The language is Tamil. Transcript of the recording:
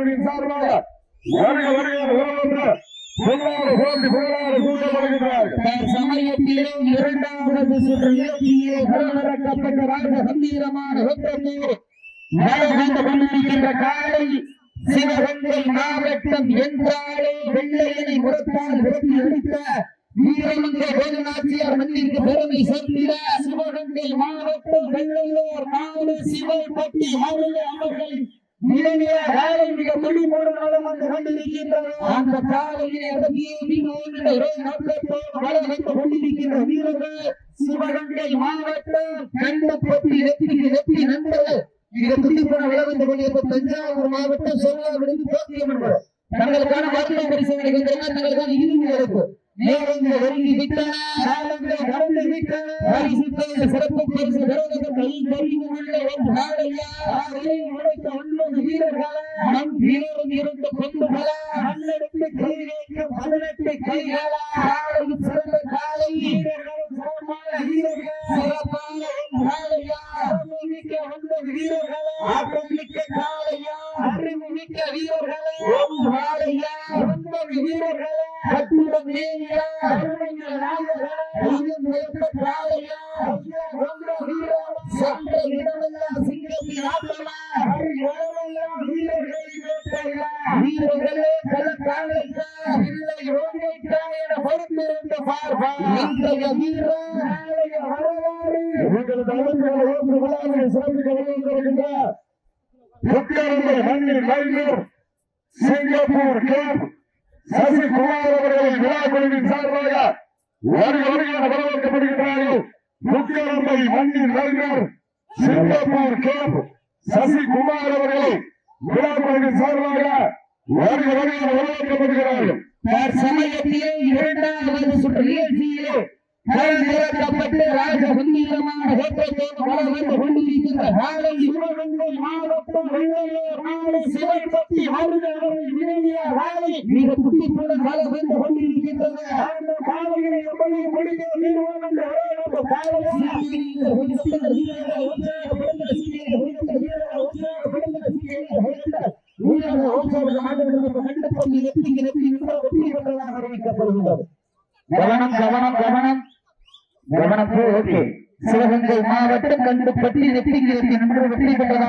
குழுவின் சார்பாக வருக வருக வருகின்ற பொருளாதார போட்டி பொருளாதார கூட்டப்படுகின்றார்கள் சமயத்திலே இரண்டாவது சுற்று இலக்கியே கருவறக்கப்பட்ட ராஜ கம்பீரமான வெப்பத்தூர் மழை கொண்டிருக்கின்ற காலை சிவகங்கை மாவட்டம் என்றாலே வெள்ளையனை முறத்தால் விரட்டி அடித்த வீரமங்க வேலுநாச்சியார் மண்ணிற்கு பெருமை சேர்த்திட சிவகங்கை மாவட்டம் வெள்ளையோர் நாடு சிவப்பட்டி அவர்களின் இளைஞர காலை மிக துடிப்போடு நலம் வந்து கொண்டிருக்கின்றது. அந்த காலையிலே அடங்கிய மீனோடு கொண்டிருக்கின்ற வீரர்கள் சிவகங்கை மாவட்டம் கண்டப்பட்டி நெத்திக்கு நெத்தி நண்பர்கள். மிக துடிப்போடு வளம் வந்து தஞ்சாவூர் மாவட்டம் சொல்லாவிலிருந்து போக்கியம் என்பவர் தங்களுக்கான மருத்துவ பரிசோதனை கொண்டிருந்தால் தங்களுக்கான இறுதி நடப்பு நேரங்கள் ஒருங்கி விட்டன. காலங்கள் விட்டன. சிறப்பு பரிசு பெறுவதற்கு கை பதினெட்டு கைகளா சிறந்த காலை வீரர்களும் சிறப்பான வீரர்கள் சிறப்பான வீரர்களா ஆட்டம் காலையா அறிவு வீரர்களா ஒரு ஒன்பது வீரர்களா நேரியா அருமையான நாயகர்களா காலையா சிங்கப்பூர் கேப் சசிகுமார் அவர்களை விழா குழுவின் சார்பாக வருக வருக என வரவேற்கப்படுகின்றார்கள் புத்தகத்தை மண்ணில் மைந்தூர் சிங்கப்பூர் கேப் சசிகுமார் அவர்களை விழா குழுவின் சார்பாக வருக தற்சமயத்திலே இரண்டாவது சுற்று நிகழ்ச்சியிலே களமிறக்கப்பட்டு ராஜ கம்பீரமான வேட்டத்தோடு வளம் வந்து கொண்டிருக்கின்ற காலை சிவகங்கை மாவட்டம் வெள்ளையூர் நாடு சிவப்பட்டி அவர்கள் காலை மிக துடிப்புடன் வளம் வந்து கொண்டிருக்கின்றது. அந்த காலைகளை எப்படி முடிந்த வீரர்கள் கண்டுகொண்டு நெத்திக்கு வெற்றி பெற்றதாக கவனம் கவனம் கவனம். கவனம் ஓகே சிவகங்கை மாவட்டம் கண்டுபட்டி நெத்திக்கு நெத்தி வெற்றி பெற்றதாக